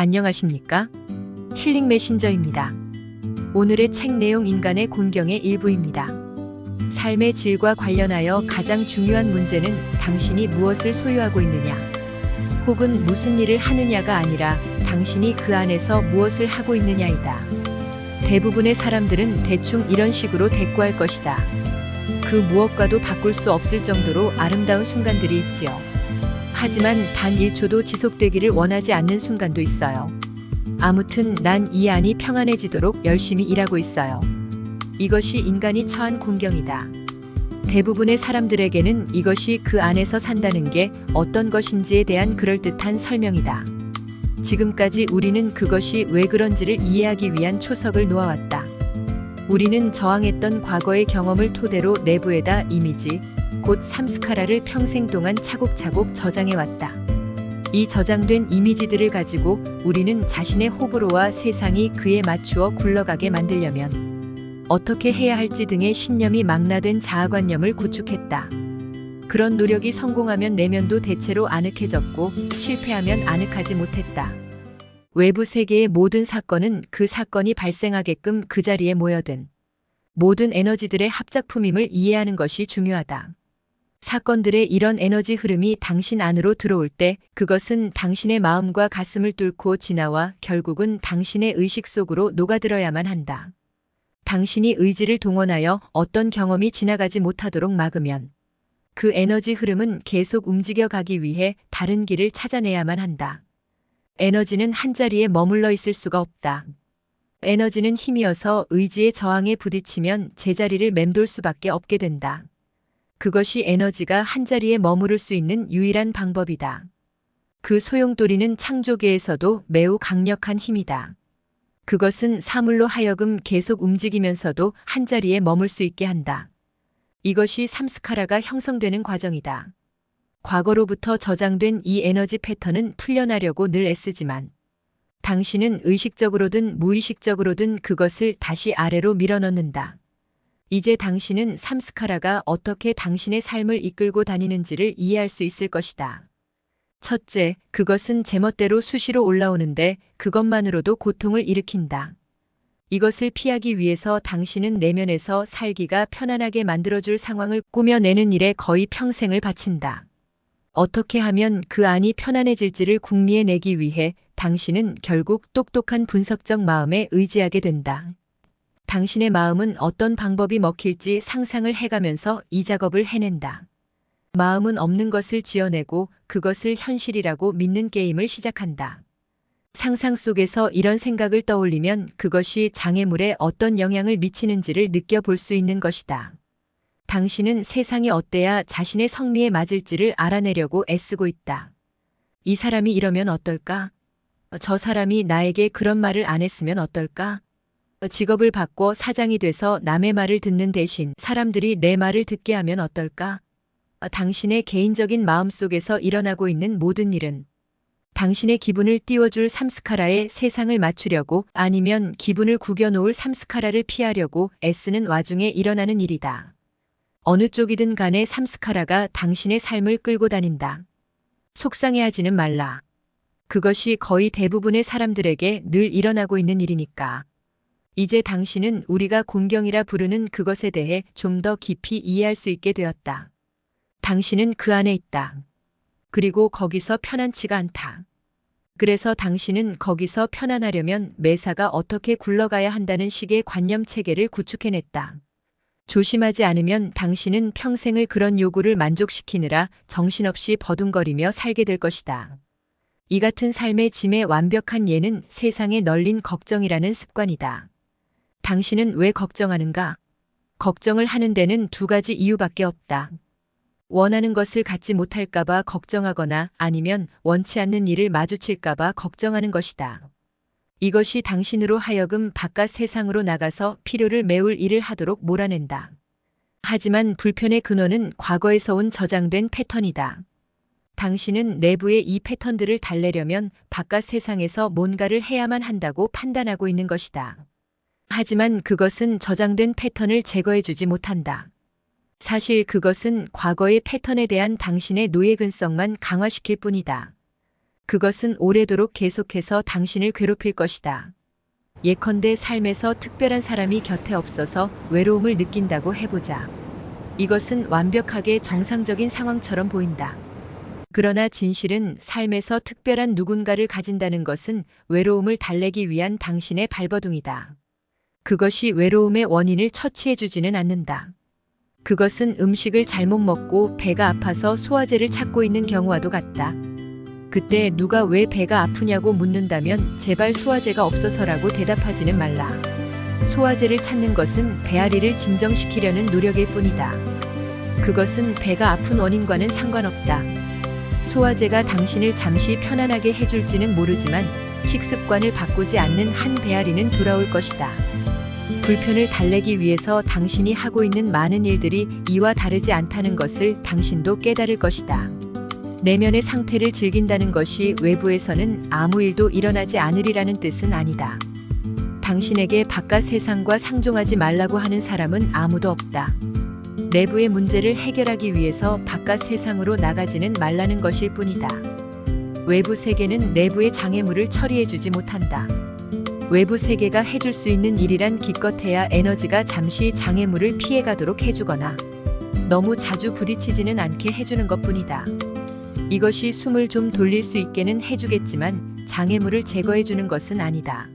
안녕하십니까? 힐링 메신저입니다. 오늘의 책 내용 인간의 공경의 일부입니다. 삶의 질과 관련하여 가장 중요한 문제는 당신이 무엇을 소유하고 있느냐, 혹은 무슨 일을 하느냐가 아니라 당신이 그 안에서 무엇을 하고 있느냐이다. 대부분의 사람들은 대충 이런 식으로 대꾸할 것이다. 그 무엇과도 바꿀 수 없을 정도로 아름다운 순간들이 있지요. 하지만 단 1초도 지속되기를 원하지 않는 순간도 있어요. 아무튼 난 이 안이 평안해지도록 열심히 일하고 있어요. 이것이 인간이 처한 공경이다. 대부분의 사람들에게는 이것이 그 안에서 산다는 게 어떤 것인지에 대한 그럴듯한 설명이다. 지금까지 우리는 그것이 왜 그런지를 이해하기 위한 초석을 놓아왔다. 우리는 저항했던 과거의 경험을 토대로 내부에다 이미지, 곧 삼스카라를 평생 동안 차곡차곡 저장해왔다. 이 저장된 이미지들을 가지고 우리는 자신의 호불호와 세상이 그에 맞추어 굴러가게 만들려면 어떻게 해야 할지 등의 신념이 망라된 자아관념을 구축했다. 그런 노력이 성공하면 내면도 대체로 아늑해졌고 실패하면 아늑하지 못했다. 외부 세계의 모든 사건은 그 사건이 발생하게끔 그 자리에 모여든 모든 에너지들의 합작품임을 이해하는 것이 중요하다. 사건들의 이런 에너지 흐름이 당신 안으로 들어올 때 그것은 당신의 마음과 가슴을 뚫고 지나와 결국은 당신의 의식 속으로 녹아들어야만 한다. 당신이 의지를 동원하여 어떤 경험이 지나가지 못하도록 막으면 그 에너지 흐름은 계속 움직여 가기 위해 다른 길을 찾아내야만 한다. 에너지는 한자리에 머물러 있을 수가 없다. 에너지는 힘이어서 의지의 저항에 부딪히면 제자리를 맴돌 수밖에 없게 된다. 그것이 에너지가 한자리에 머무를 수 있는 유일한 방법이다. 그 소용돌이는 창조계에서도 매우 강력한 힘이다. 그것은 사물로 하여금 계속 움직이면서도 한자리에 머물 수 있게 한다. 이것이 삼스카라가 형성되는 과정이다. 과거로부터 저장된 이 에너지 패턴은 풀려나려고 늘 애쓰지만 당신은 의식적으로든 무의식적으로든 그것을 다시 아래로 밀어넣는다. 이제 당신은 삼스카라가 어떻게 당신의 삶을 이끌고 다니는지를 이해할 수 있을 것이다. 첫째, 그것은 제멋대로 수시로 올라오는데 그것만으로도 고통을 일으킨다. 이것을 피하기 위해서 당신은 내면에서 살기가 편안하게 만들어줄 상황을 꾸며내는 일에 거의 평생을 바친다. 어떻게 하면 그 안이 편안해질지를 궁리해 내기 위해 당신은 결국 똑똑한 분석적 마음에 의지하게 된다. 당신의 마음은 어떤 방법이 먹힐지 상상을 해가면서 이 작업을 해낸다. 마음은 없는 것을 지어내고 그것을 현실이라고 믿는 게임을 시작한다. 상상 속에서 이런 생각을 떠올리면 그것이 장애물에 어떤 영향을 미치는지를 느껴볼 수 있는 것이다. 당신은 세상이 어때야 자신의 성리에 맞을지를 알아내려고 애쓰고 있다. 이 사람이 이러면 어떨까? 저 사람이 나에게 그런 말을 안 했으면 어떨까? 직업을 바꿔 사장이 돼서 남의 말을 듣는 대신 사람들이 내 말을 듣게 하면 어떨까? 당신의 개인적인 마음 속에서 일어나고 있는 모든 일은 당신의 기분을 띄워줄 삼스카라에 세상을 맞추려고 아니면 기분을 구겨놓을 삼스카라를 피하려고 애쓰는 와중에 일어나는 일이다. 어느 쪽이든 간에 삼스카라가 당신의 삶을 끌고 다닌다. 속상해하지는 말라. 그것이 거의 대부분의 사람들에게 늘 일어나고 있는 일이니까. 이제 당신은 우리가 공경이라 부르는 그것에 대해 좀 더 깊이 이해할 수 있게 되었다. 당신은 그 안에 있다. 그리고 거기서 편안치가 않다. 그래서 당신은 거기서 편안하려면 매사가 어떻게 굴러가야 한다는 식의 관념 체계를 구축해냈다. 조심하지 않으면 당신은 평생을 그런 요구를 만족시키느라 정신없이 버둥거리며 살게 될 것이다. 이 같은 삶의 짐의 완벽한 예는 세상에 널린 걱정이라는 습관이다. 당신은 왜 걱정하는가? 걱정을 하는 데는 두 가지 이유밖에 없다. 원하는 것을 갖지 못할까봐 걱정하거나 아니면 원치 않는 일을 마주칠까봐 걱정하는 것이다. 이것이 당신으로 하여금 바깥 세상으로 나가서 필요를 메울 일을 하도록 몰아낸다. 하지만 불편의 근원은 과거에서 온 저장된 패턴이다. 당신은 내부의 이 패턴들을 달래려면 바깥 세상에서 뭔가를 해야만 한다고 판단하고 있는 것이다. 하지만 그것은 저장된 패턴을 제거해주지 못한다. 사실 그것은 과거의 패턴에 대한 당신의 노예근성만 강화시킬 뿐이다. 그것은 오래도록 계속해서 당신을 괴롭힐 것이다. 예컨대 삶에서 특별한 사람이 곁에 없어서 외로움을 느낀다고 해보자. 이것은 완벽하게 정상적인 상황처럼 보인다. 그러나 진실은 삶에서 특별한 누군가를 가진다는 것은 외로움을 달래기 위한 당신의 발버둥이다. 그것이 외로움의 원인을 처치해주지는 않는다. 그것은 음식을 잘못 먹고 배가 아파서 소화제를 찾고 있는 경우와도 같다. 그때 누가 왜 배가 아프냐고 묻는다면 제발 소화제가 없어서라고 대답하지는 말라. 소화제를 찾는 것은 배앓이를 진정시키려는 노력일 뿐이다. 그것은 배가 아픈 원인과는 상관없다. 소화제가 당신을 잠시 편안하게 해줄지는 모르지만 식습관을 바꾸지 않는 한 배앓이는 돌아올 것이다. 불편을 달래기 위해서 당신이 하고 있는 많은 일들이 이와 다르지 않다는 것을 당신도 깨달을 것이다. 내면의 상태를 즐긴다는 것이 외부에서는 아무 일도 일어나지 않으리라는 뜻은 아니다. 당신에게 바깥 세상과 상종하지 말라고 하는 사람은 아무도 없다. 내부의 문제를 해결하기 위해서 바깥 세상으로 나가지는 말라는 것일 뿐이다. 외부 세계는 내부의 장애물을 처리해주지 못한다. 외부 세계가 해줄 수 있는 일이란 기껏해야 에너지가 잠시 장애물을 피해가도록 해주거나 너무 자주 부딪히지는 않게 해주는 것 뿐이다. 이것이 숨을 좀 돌릴 수 있게는 해주겠지만 장애물을 제거해주는 것은 아니다.